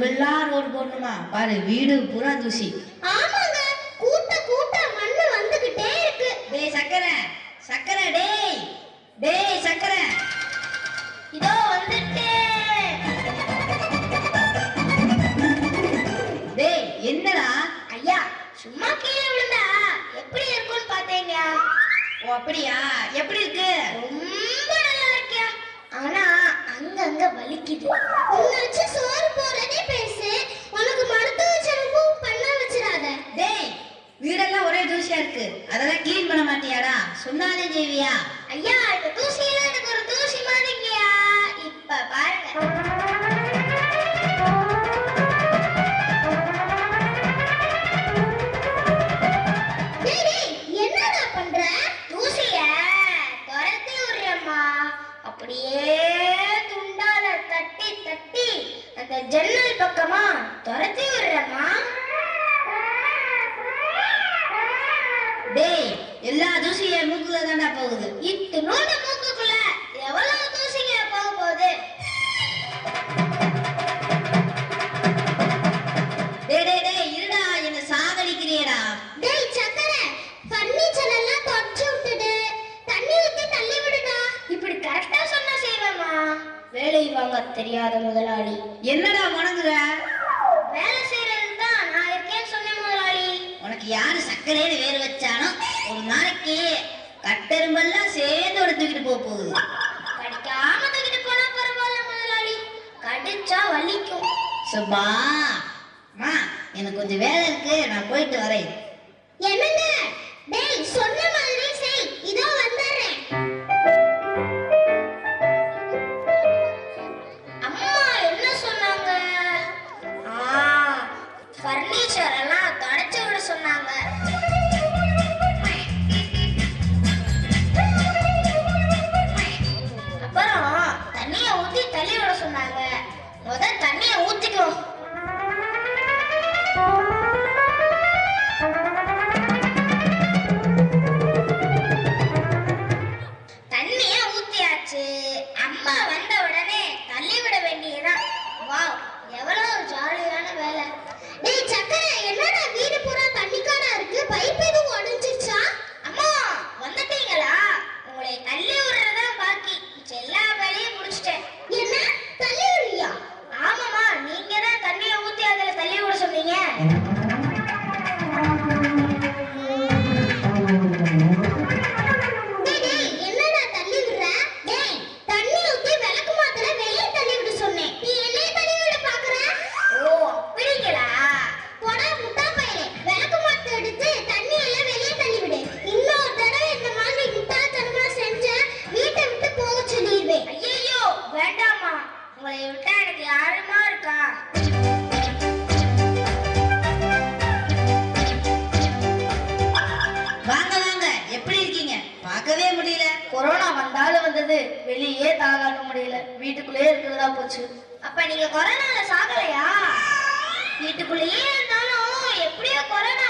தெருவெல்லாம் ரோடு போடணுமா பாரு வீடு பூரா தூசி. சொன்னாலே ஐயா இந்த தூசியெல்லாம் எனக்கு ஒரு தூசி மாதிரிங்கயா இப்ப பாருங்க. இத்தினோண்டு மூக்குக்குள்ள எவ்வளவு தூசிங்க போக போகுது? இருடா என்ன சாகடிக்கிறியடா. டேய் சக்கரை ஃபர்னிச்சர் எல்லாம் தொடச்சு விட்டுடு. தண்ணி ஊத்தி தள்ளி விடுடா. இப்படி கரெக்டா சொன்னா செய்வேம்மா. வேலை வாங்க தெரியாத முதலாளி. என்னடா முணங்குற வேலை செய்யறது தான் நான் இருக்கேன்னு சொன்னேன் முதலாளி. உனக்கு யாரு சக்கரைன்னு வேறு வச்சானோ ஒரு நாளைக்கு கட்டெரும்பெல்லாம் சேர்ந்து ஒரு தூக்கிட்டு போக போகுது. கடிக்காம தூக்கிட்டு போனா பரவாயில்ல முதலாளி. கடிச்சா வலிக்கும். சுபா அம்மா எனக்கு கொஞ்சம் வேலை இருக்கு. நான் போயிட்டு வரேன். என்னங்க? உங்களை விட்டா எனக்கு யாருமா இருக்கா? வாங்க வாங்க. எப்படி இருக்கீங்க? பார்க்கவே முடியல. கொரோனா வந்தாலும் வந்தது. வெளியே தாகாட்ட முடியல. வீட்டுக்குள்ளேயே இருக்கிறதா போச்சு. அப்ப நீங்க கொரோனால சாகலையா? வீட்டுக்குள்ளேயே இருந்தாலும் எப்படியோ கொரோனா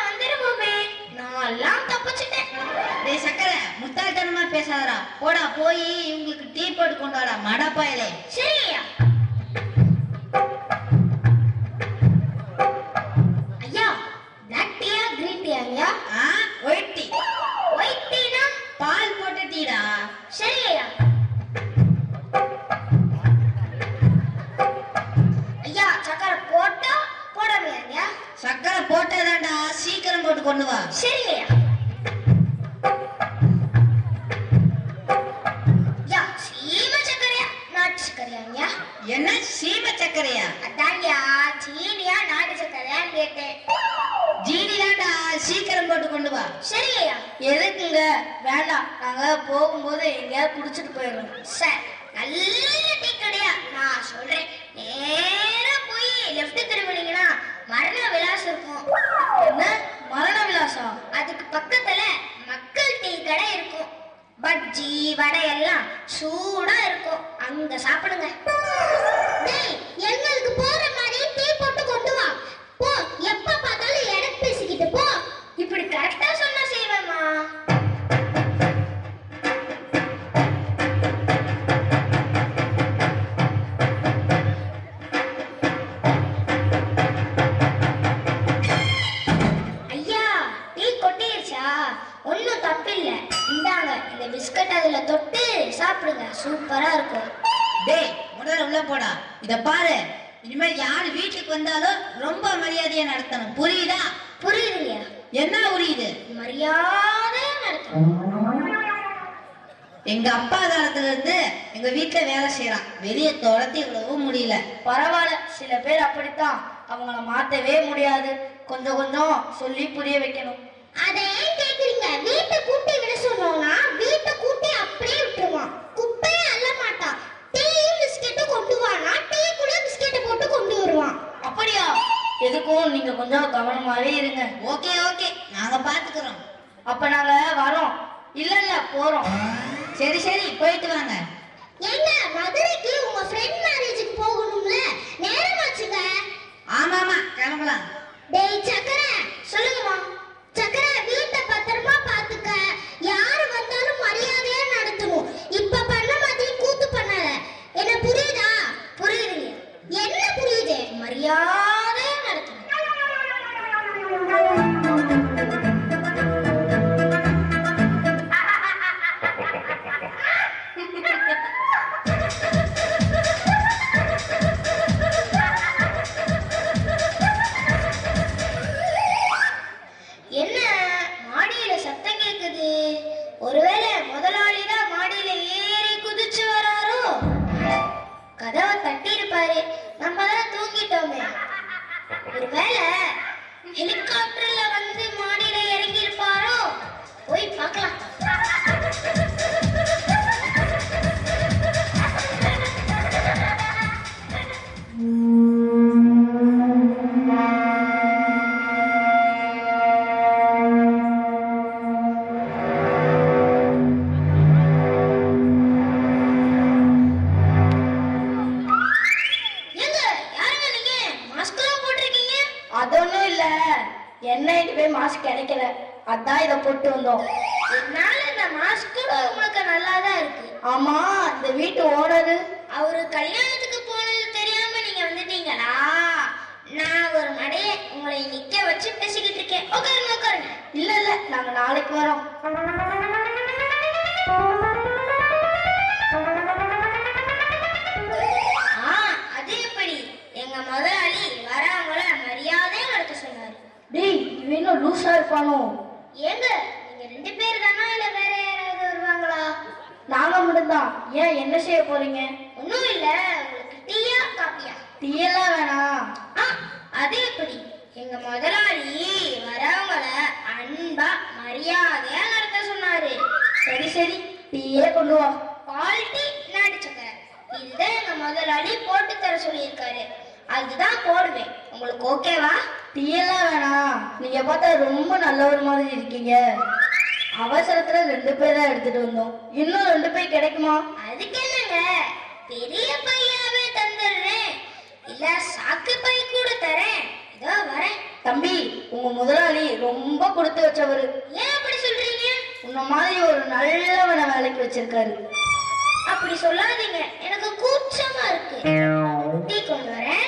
எல்லாம் தப்பிச்சிட்டேன். டேய் சக்கரை முட்டாள்தனமா பேசாதடா. போடா போய் இவங்களுக்கு டீ போட்டு கொண்டு வாடா மடப்பாயலே. சரியா? ஐயா பிளாக் டீயா கிரீன் டீயா ஐயா? ஆ ஒயிட் டீ ஒயிட் டீனா பால் போட்ட டீடா சரி ஐயா சக்கரை போட்டா போடாமையா ஐயா? சக்கரை போட்டதாண்டா சீக்கிரம் கொண்டு வா சரி ஐயா ஐயா சீம சக்கரையா நாட்டு சக்கரையா ஐயா என்ன சீம சக்கரையா? அதான்யா சீனியா நாட்டு சக்கரையான்னு கேட்டேன். ஜீனி தாண்டா சீக்கிரம் போட்டு கொண்டு வா சரி ஐயா எதுக்குங்க? வேண்டாம் நாங்க போகும்போது எங்கேயாவது குடிச்சிட்டு போயிடுறோம். சார். நல்ல டீ கடையா? நான் சொல்றேன். நேரா போய் லெஃப்ட் திரும்பினீங்கன்னா மரண விலாசம் இருக்கும். என்ன? மரண விலாசம்? அதுக்கு பக்கத்துல மக்கள் டீ கடை இருக்கும். பஜ்ஜி வடை எல்லாம் சூடா இருக்கும். அங்க சாப்பிடுங்க. டேய் எங்களுக்கு போற மாதிரி டீ இத பாரு. இனிமேல் யார் வீட்டுக்கு வந்தாலும் ரொம்ப மரியாதையா நடத்தணும். புரியுதா? புரியுதுங்கய்யா. என்ன புரியுது? மரியாதையா நடத்தணும். எங்க அப்பா காலத்துல இருந்து எங்க வீட்டுல வேலை செய்யறான் வெளியே துரத்தி விடவும் முடியல. பரவாயில்ல. சில பேர் அப்படித்தான். அவங்கள மாத்தவே முடியாது. கொஞ்சம் கொஞ்சம் சொல்லி புரிய வைக்கணும். அதை ஏன் கேக்குறீங்க? வீட்டை கூட்டி விட சொன்னோம்னா வீட்டை கூட்டி அப்படியே விட்டுருவான். குப்பையே அள்ள மாட்டான் டீயும் பிஸ்கெட்டும் கொண்டு வானா டீக்குள்ள பிஸ்கெட்டை போட்டு கொண்டு வருவான். அப்படியா? எதுக்கும் நீங்க கொஞ்சம் கவனமாவே இருங்க. Okay okay. நாங்க பாத்துக்கிறோம். அப்ப நாங்க வரோம். இல்ல இல்ல போறோம். சரி சரி போயிட்டு வாங்க. ஏங்க மதுரைக்கு உங்க ஃப்ரெண்ட் மேரேஜுக்கு போகணும்ல? நேரமாச்சுங்க ஆமா ஆமா கிளம்பலாம். டேய் சக்கரை சொல்லுங்கம்மா. சக்கரை வீட்டை பத்திரமா பாத்துக்க யாரு வந்தாலும் மரியாதையா நடத்தணும் இப்ப பண்ண மாதிரி கூத்து பண்ணாத என்ன புரியுதா புரியுதுங்க என்ன புரியுது மரியாதையா நடத்தணும் என்ன மாடியில சத்தம் கேக்குது? ஒருவேளை முதலாளி தான் மாடியில ஏறி குதிச்சு வராரோ? கதவை தட்டி இருப்பாரு நம்ம ஒருவேளை ஹெலிகாப்டர்ல வந்து மாடியில இறங்கி இருப்பாரோ போய் பார்க்கலாம். வச்சு பேசிக்கிட்டு இருக்கேன். உட்காருங்க உட்காருங்க. இல்ல இல்ல நாங்க நாளைக்கு வரோம். அது எப்படி? எங்க முதலாளி வரவங்கள மரியாதையா நடத்த சொன்னாரு. டேய் இவன் இன்னும் லூசா இருப்பானோ? ஏங்க நீங்க ரெண்டு பேர் தானா இல்ல வேற யாராவது வருவாங்களா? நாங்க மட்டும்தான். ஏன் என்ன செய்ய போறீங்க? ஒண்ணும் இல்ல உங்களுக்கு டீயா காப்பியா? டீயெல்லாம் வேணாம். ஆ, அது எப்படி? எங்க முதலாளி வரவங்கள அன்பா மரியாதையா நடத்த சொன்னாரு. சரி சரி டீயே கொண்டு வா. பால் டீ நாட்டு சக்கரை இதுதான் எங்க முதலாளி போட்டு தர சொல்லியிருக்காரு. அதுதான் போடுவேன். உங்களுக்கு ஓகேவா டீயெல்லாம் வேணாம். நீங்க பார்த்தா ரொம்ப நல்லவர் மாதிரி இருக்கீங்க. அவசரத்துல ரெண்டு பேர் தான் எடுத்துட்டு வந்தோம். இன்னும் ரெண்டு பேர் கிடைக்குமா? அதுக்கு என்னங்க? பெரிய பையாவே தந்துடுறேன். இல்ல சாக்கு பை கூட தரேன். தம்பி உங்க முதலாளி ரொம்ப கொடுத்து வச்சவரு. ஏன் அப்படி சொல்றீங்க? உன்ன மாதிரி ஒரு நல்லவனை வேலைக்கு வச்சிருக்காரு. அப்படி சொல்லாதீங்க. எனக்கு கூச்சமா இருக்கு. டீ கொண்டு வரேன்.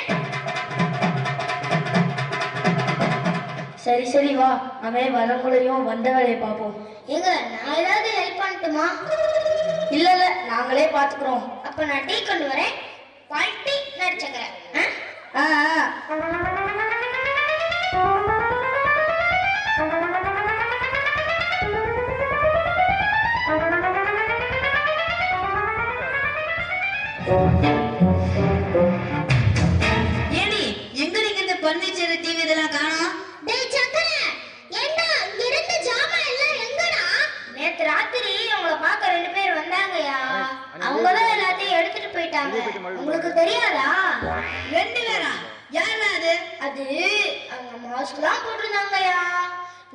சரி சரி வா. அவன் வரவங்களையும் வந்த வேலையை பார்ப்போம். ஏங்க நான் ஏதாவது ஹெல்ப் பண்ணட்டுமா? இல்ல இல்ல நாங்களே பாத்துக்கிறோம் அப்ப நான் டீ கொண்டு வரேன். பால் டீ நடிச்சக்கரை ஆ ஆ. போயிட்டாங்க உங்களுக்கு தெரியாதா? ரெண்டு பேரா? யாரா அது? அது அவங்க மாஸ்க்லாம் போட்டிருந்தாங்கயா.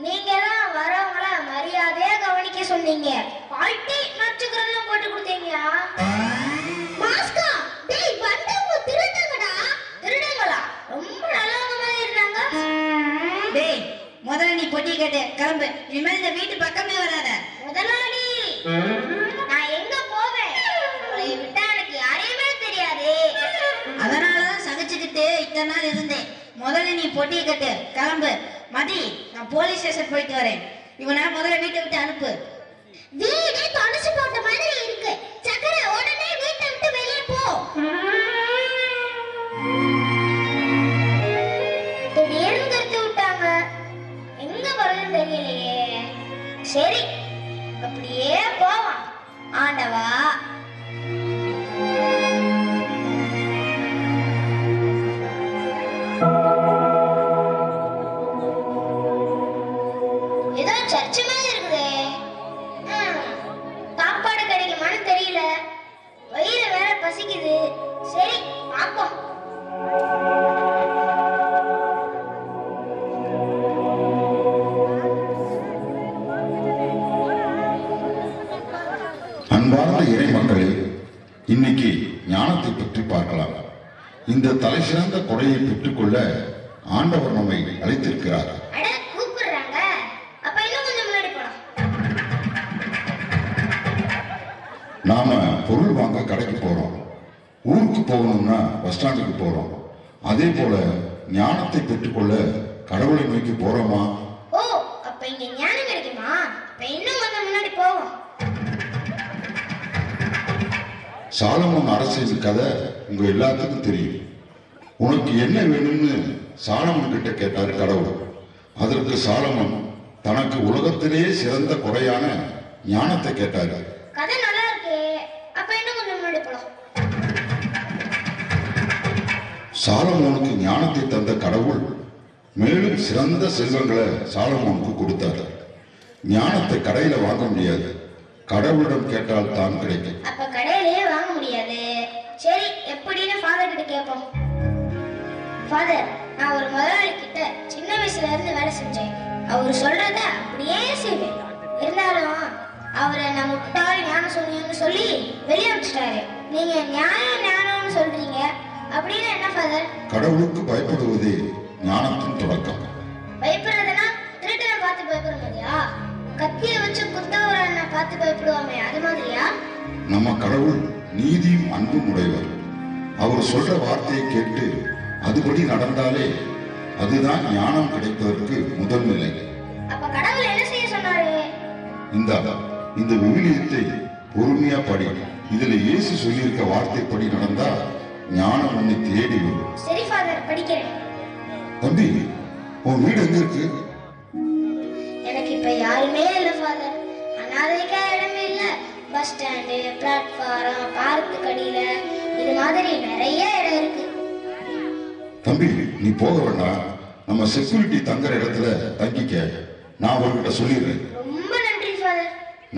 நீங்க தான் வரவங்கள மரியாதையா கவனிக்க சொன்னீங்க. பால்ட்டி நட்சத்திரம் போட்டு கொடுத்தீங்கயா? மாஸ்கா டேய் வந்தவங்க திருடங்கடா. திருடங்களா? ரொம்ப நல்லவங்க மாதிரி இருந்தாங்க. டேய் முதல்ல நீ பொட்டி கேட்டு கிளம்பு. இனிமேல் இந்த வீட்டு பக்கமே வராத. முதலாளி. சகிச்சுக்கிட்டு இத்தனை நாள் இருந்தேன். முதல்ல நீ பொட்டியை கட்டு கிளம்பு. மதி நான் போலீஸ் ஸ்டேஷன் போயிட்டு வரேன். இவனா முதல்ல வீட்டை விட்டு அனுப்பு. வீடே தொடச்சு போட்ட மாதிரி இருக்கு. சக்கரை திடீர்னு கருத்து விட்டாங்க. எங்க போறதுன்னு தெரியலையே. சரி அப்படியே போவான் ஆண்டவா மக்களே இன்னைக்கு ஞானத்தை பற்றி பார்க்கலாம். இந்த தலை சிறந்த கொடையை பெற்றுக்கொள்ள ஆண்டவர் நம்மை அழைத்திருக்கிறார். நாம பொருள் வாங்க கடைக்கு போறோம். ஊருக்கு போகணும்னா பஸ் ஸ்டாண்டுக்கு போறோம். அதே போல ஞானத்தை பெற்றுக்கொள்ள கடவுளை நோக்கி போறோமா? சாலமன் அரசின் கதை உங்க எல்லாத்துக்கும் தெரியும். உனக்கு என்ன வேணும்னு சாலமன் கிட்ட கேட்டார் கடவுள். அதற்கு சாலமன் தனக்கு உலகத்திலேயே சிறந்த கொடையான ஞானத்தை கேட்டார். கதை நல்லா இருக்கு. அப்ப இன்னும் கொஞ்சம் முன்னாடி போலாம். சாலமோனுக்கு ஞானத்தை தந்த கடவுள் மேலும் சிறந்த செல்வங்களை சாலமோனுக்கு கொடுத்தார். ஞானத்தை கடையில வாங்க முடியாது. கடவுளிடம் கேட்டால் தான் கிடைக்கும். அப்ப கடையிலேயே வாங்க முடியாது. சரி எப்படின்னு ஃபாதர் கிட்ட கேட்போம் ஃபாதர் நான் ஒரு முதலாளி கிட்ட சின்ன வயசுல இருந்து வேலை செஞ்சேன். அவர் சொல்றத அப்படியே செய்வேன். இருந்தாலும் அவரை நான் முட்டாள் ஞானம் சொன்னீங்கன்னு சொல்லி வெளியே வச்சுட்டாரு நீங்க நியாயம் ஞானம்னு சொல்றீங்க. அப்படின்னு என்ன ஃபாதர் கடவுளுக்கு பயப்படுவதே ஞானத்தின் தொடக்கம். பயப்படுறதுனா திருட்டனை பார்த்து பயப்பட மாதிரியா கத்தியை வச்சு குத்தவரனை பார்த்து பயப்படுவாமே அது மாதிரியா? நம்ம கடவுள் நீதியும் அன்பும் உடையவர். அவர் சொல்ற வார்த்தையை கேட்டு அதுபடி நடந்தாலே அதுதான் ஞானம் கிடைப்பதற்கு முதல் நிலை. அப்ப கடவுள் என்ன செய்ய சொன்னாரு? இந்த இந்த விவிலியத்தை பொறுமையா படி. இதுல இயேசு சொல்லியிருக்க வார்த்தைப்படி நடந்தா ஞானம் உன்னை தேடி வரும். சரி ஃபாதர் படிக்கிறேன். தம்பி உன் வீடு எங்க இருக்கு? யாருமே இல்ல ஃபாதர் அனாதைக்கா இடமே இல்ல பஸ் ஸ்டாண்டு பிளாட்ஃபாரம் பார்க்கு கடியில. இது மாதிரி நிறைய இடம் இருக்கு. தம்பி நீ போக வேண்டாம் நம்ம செக்யூரிட்டி தங்குற இடத்துல தங்கிக்க. நான் அவர்கிட்ட சொல்லிடுறேன். ரொம்ப நன்றி ஃபாதர்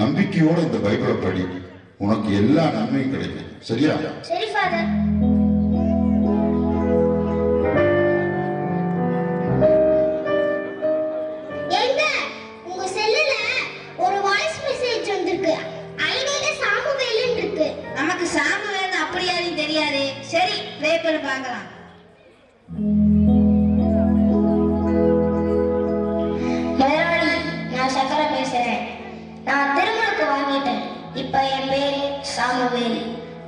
நம்பிக்கையோட இந்த பைபிளை படி. உனக்கு எல்லா நன்மையும் கிடைக்கும். சரியா? சரி ஃபாதர் பண்ணி பார்க்கலாம் முதலாளி நான் சக்கரை பேசுறேன். நான் திருமணத்துக்கு வாங்கிட்டேன். இப்ப என் பேரு சாமுவேல்.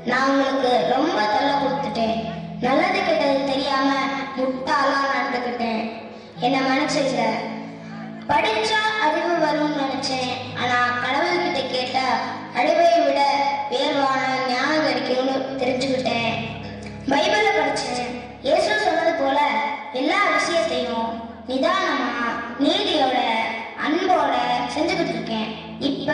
நான் உங்களுக்கு ரொம்ப தொல்லை கொடுத்துட்டேன். நல்லது கெட்டது தெரியாம முட்டாளா நடந்துக்கிட்டேன். என்ன மன்னிச்சுங்க படிச்சா அறிவு வரும்னு நினைச்சேன். ஆனா கடவுள்கிட்ட கேட்டா அறிவை விட உயர்வான ஞானம் கிடைக்கும்னு தெரிஞ்சு நிதானமா நீதியோட அன்போட செஞ்சுக்கிட்டு இருக்கேன். இப்ப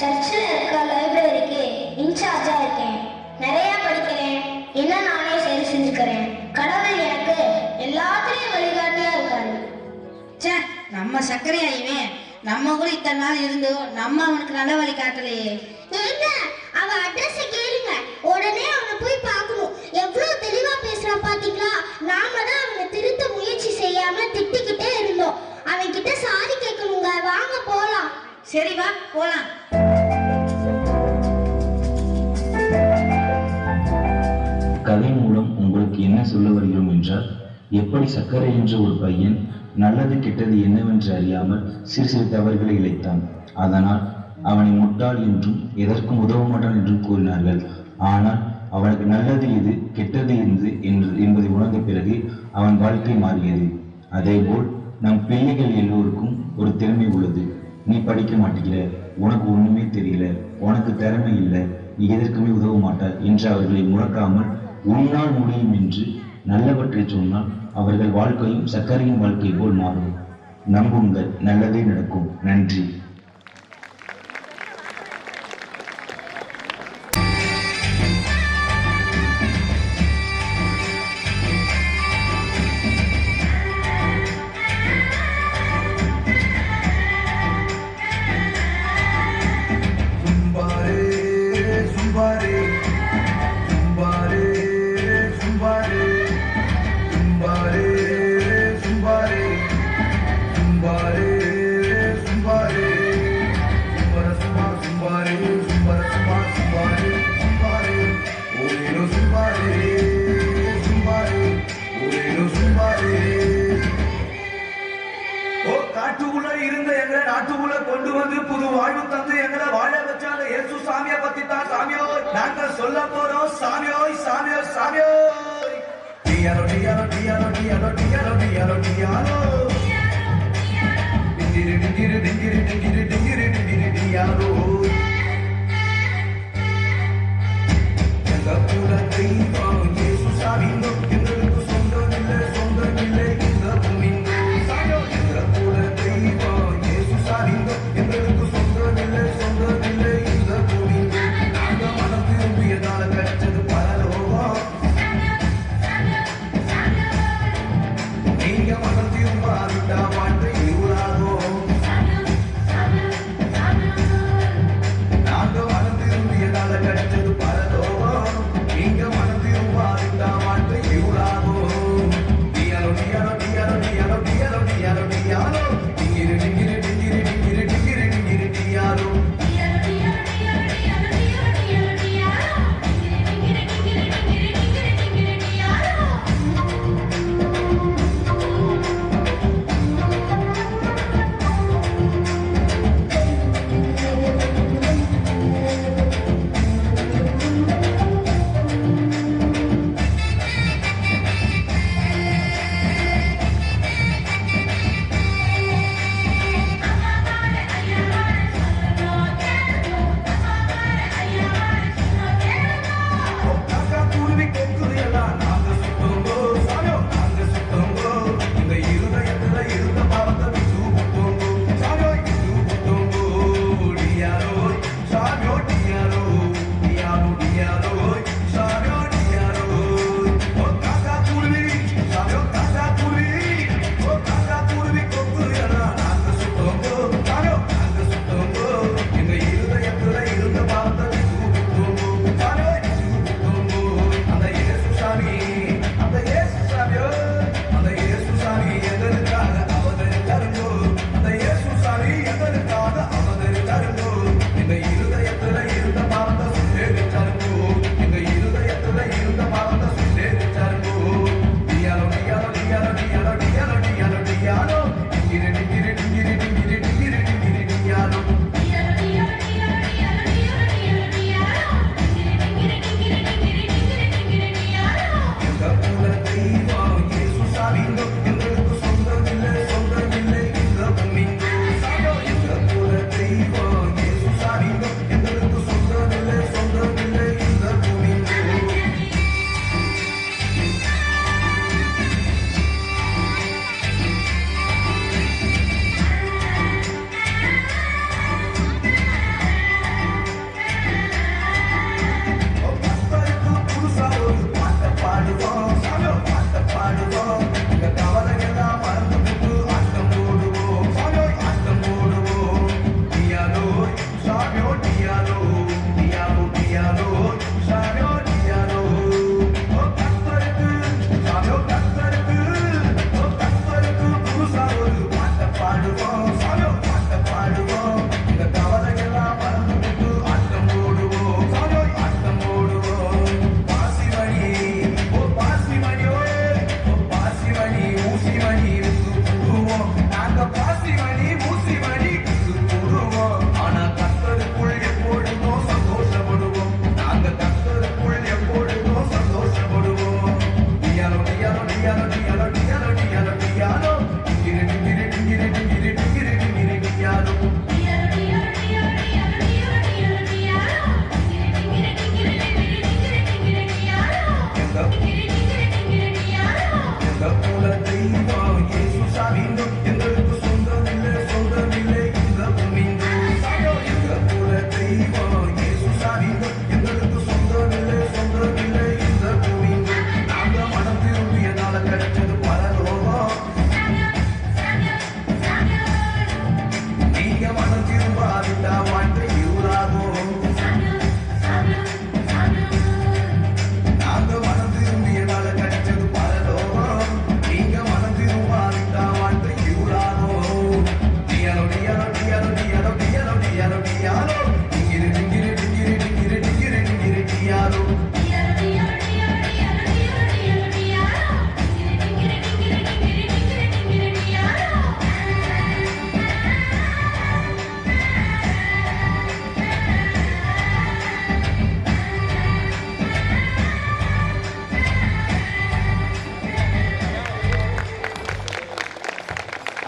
சர்ச்சில் இருக்க லைப்ரரிக்கு இன்சார்ஜா இருக்கேன். நிறைய படிக்கிறேன். என்ன நானே சரி செஞ்சுக்கிறேன். கடவுள் எனக்கு எல்லாத்துலயும் வழிகாட்டியா இருக்காரு. ச்சே நம்ம சர்க்கரையா இவன் நம்ம கூட இத்தனை நாள் இருந்தோம் நம்ம அவனுக்கு நல்ல வழி காட்டலையே. ஏங்க அவ அட்ரஸ் கேளுங்க. உடனே அவனை போய் பார்க்கணும். எவ்வளவு தெளிவா பேசுறான் பாத்தீங்களா? நாம தான் அவனை திருத்த முயற்சி செய்யாம திட்டிக்கிட்டே இருந்தோம் அவன் கிட்ட சாரி கேட்கணுங்க. வாங்க போலாம். சரி வா போலாம். கதை மூலம் உங்களுக்கு என்ன சொல்ல வருகிறோம் என்றால் எப்படி சர்க்கரை என்ற ஒரு பையன் நல்லது கெட்டது என்னவென்று அறியாமல் சிறு சிறு தவறுகளை இழைத்தான். அதனால் அவனை முட்டாள் என்றும் எதற்கும் உதவ மாட்டான் என்றும் கூறினார்கள். ஆனால் அவனுக்கு நல்லது எது கெட்டது எது என்று என்பதை உணர்ந்த பிறகு அவன் வாழ்க்கை மாறியது. அதேபோல் நம் பிள்ளைகள் எல்லோருக்கும் ஒரு திறமை உள்ளது. நீ படிக்க மாட்டேங்கிற உனக்கு ஒண்ணுமே தெரியல. உனக்கு திறமை இல்லை. நீ எதற்குமே உதவ மாட்டாய் என்று அவர்களை முறக்காமல் உன்னால் முடியும் என்று நல்லவற்றை சொன்னால் அவர்கள் வாழ்க்கையும் சர்க்கரையின் வாழ்க்கை போல் மாறும். நம்புங்கள் நல்லதே நடக்கும். நன்றி. காட்டுக்குள்ள இருந்த எங்களை நாட்டுக்குள்ள கொண்டு வந்து புது வாழ்வு தந்து எங்களை வாழ வச்சாங்க. இயேசு சாமியை பத்தி தான் சாமியோ நாங்க சொல்ல போறோம் சாமியோய் சாமியோ சாமியோ டியாரோ டியாரோ டியாரோ டியாரோ டியாரோ டியாரோ டியாரோ டிங்கிரி டிங்கிரி டிங்கிரி டிங்கிரி டிங்கிரி டிங்கிரி டியாரோ எங்க கூட தெய்வம்.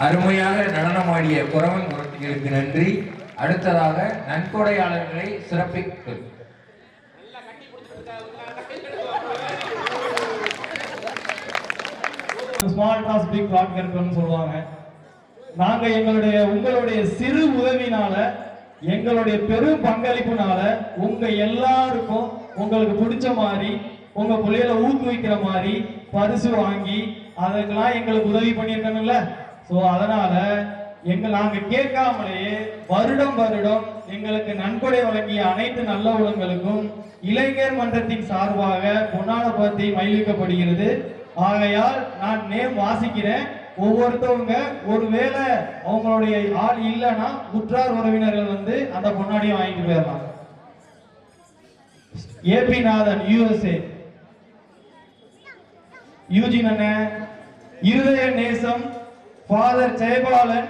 அருமையாக நடனமாடிய குறவன் குரட்டிகளுக்கு நன்றி. அடுத்ததாக நன்கொடையாளர்களை சிறப்பித்து ஸ்மால் டாஸ் பிக் ராட் சொல்லுவாங்க. நாங்க எங்களுடைய உங்களுடைய சிறு உதவினால எங்களுடைய பெரும் பங்களிப்புனால உங்க எல்லாருக்கும் உங்களுக்கு பிடிச்ச மாதிரி உங்க பிள்ளைகளை ஊக்குவிக்கிற மாதிரி பரிசு வாங்கி அதுக்கெல்லாம் எங்களுக்கு உதவி பண்ணியிருக்கணும்ல. ஸோ அதனால எங்க நாங்க கேட்காமலேயே வருடம் வருடம் எங்களுக்கு நன்கொடை வழங்கிய அனைத்து நல்ல உள்ளங்களுக்கும் இளைஞர் மன்றத்தின் சார்பாக பொன்னான பத்தி மகிழ்விக்கப்படுகிறது ஆகையால் நான் நேம் வாசிக்கிறேன். ஒவ்வொருத்தவங்க ஒருவேளை அவங்களுடைய ஆள் இல்லைன்னா உற்றார் உறவினர்கள் வந்து அந்த பொன்னாடியை வாங்கிட்டு போயிடலாம். ஏபி நாதன் யூஎஸ்ஏ. யூஜின் அண்ணன் Irudhaya Nesam father Jeyapalan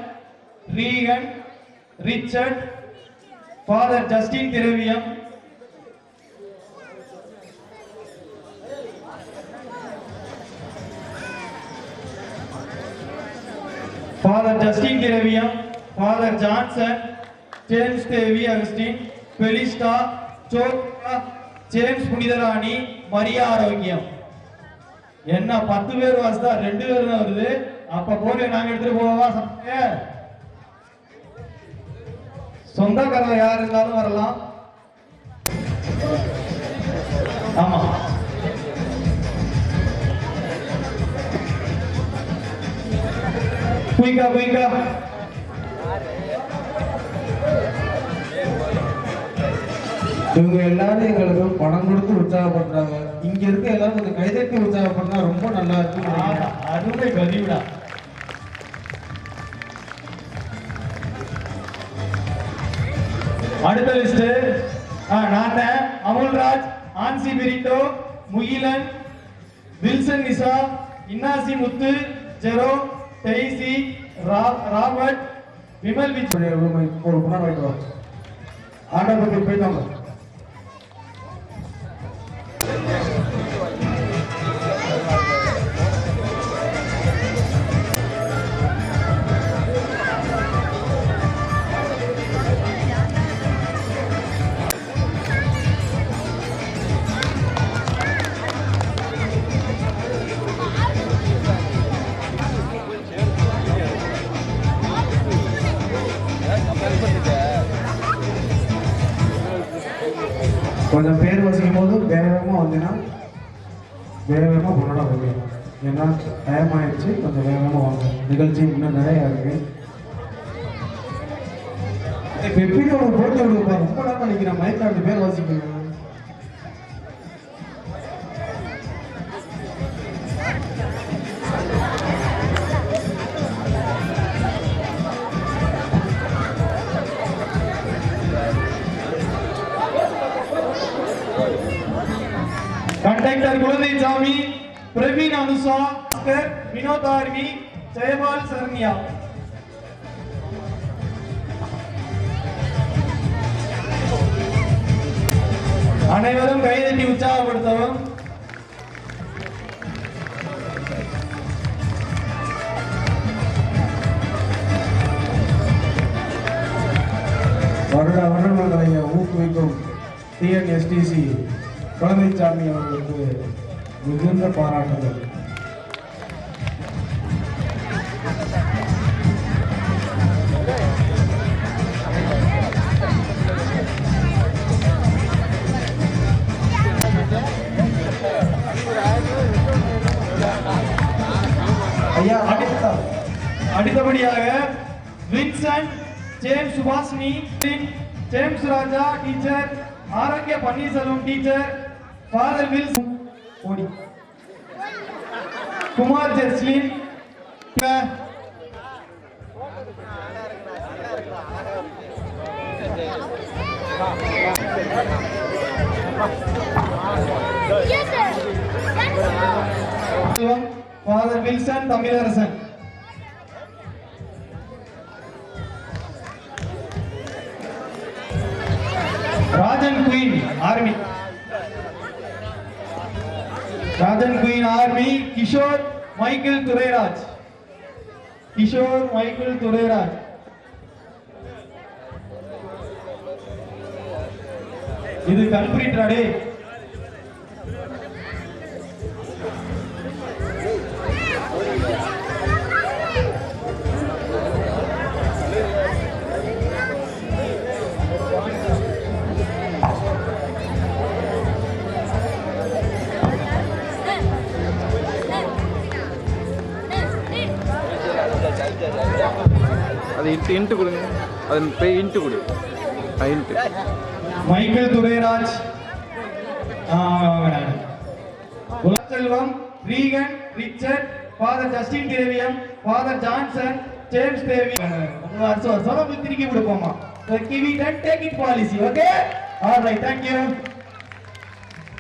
Regan Richard father Justin Thiraviyam father Justin Thiraviyam father Johnson James Devi Augustine Felista Chopra James Punitharani Maria Arokkiyam என்ன பத்து பேர் வாசித்தா ரெண்டு பேர் தான் வருது. அப்ப போய் நாங்க எடுத்துட்டு போவா சொந்தக்காரங்க யார் இருந்தாலும் வரலாம். ஆமா. குயிக்கா குயிக்கா. இவங்க எல்லாரும் எங்களுக்கு பணம் கொடுத்து உற்சாகப்படுறாங்க இங்க இருக்க எல்லாரும் கொஞ்சம் கைதட்டி உற்சாகப்படுறா ரொம்ப நல்லா இருக்கும் அதுவே கதிவிடா அடுத்த லிஸ்ட் நான் தான் Amulraj Ancy Perito Mugilan Wilson Nisa Innasi Muthu Jero Daisy ரா- ராபர்ட் விமல் விஜய் ஒரு பணம் வாங்கிட்டு வா. ஆண்டவருக்கு நிகழ்ச்சி இன்னும் நிறையா இருக்கு. இப்போ போட்டி விடுப்பா ரொம்ப நேரம் நினைக்கிறேன் மைக்கில் ரெண்டு பேர் வாசிக்கணும். Conductor Kuzhandhai Samy Praveen Anusha Bhaskar Vinod RV Jayapal Saranya. அனைவரும் கைதட்டி உற்சாகப்படுத்தவும். வருட வருடங்களை ஊக்குவிக்கும் டிஎன்எஸ்டிசி குழந்தைச்சாமி அவர்களுக்கு மிகுந்த பாராட்டுகள். ஐயா அடுத்த அடுத்தபடியாக Vincent James Subashini James Raja teacher Arokkiya Panneerselvam teacher father Wills ஓடி. Kumar Jerslin father Wilson Tamilarasan Rajan queen army. Rajan queen army Kishore Michael Durairaj. Kishore Michael Durairaj. இது கல்பிரிட் அடே அது இன்ட்டு இன்ட்டு கொடுங்க. அது போய் இன்ட்டு கொடு. இன்ட்டு. மைக்கேல் துரைராஜ். ஆ, Regan Richard father Justin தேவியம் father Johnson James Devi. வருஷம் வருஷம் திருக்கி கொடுப்போமா. Give it take it policy okay all right thank you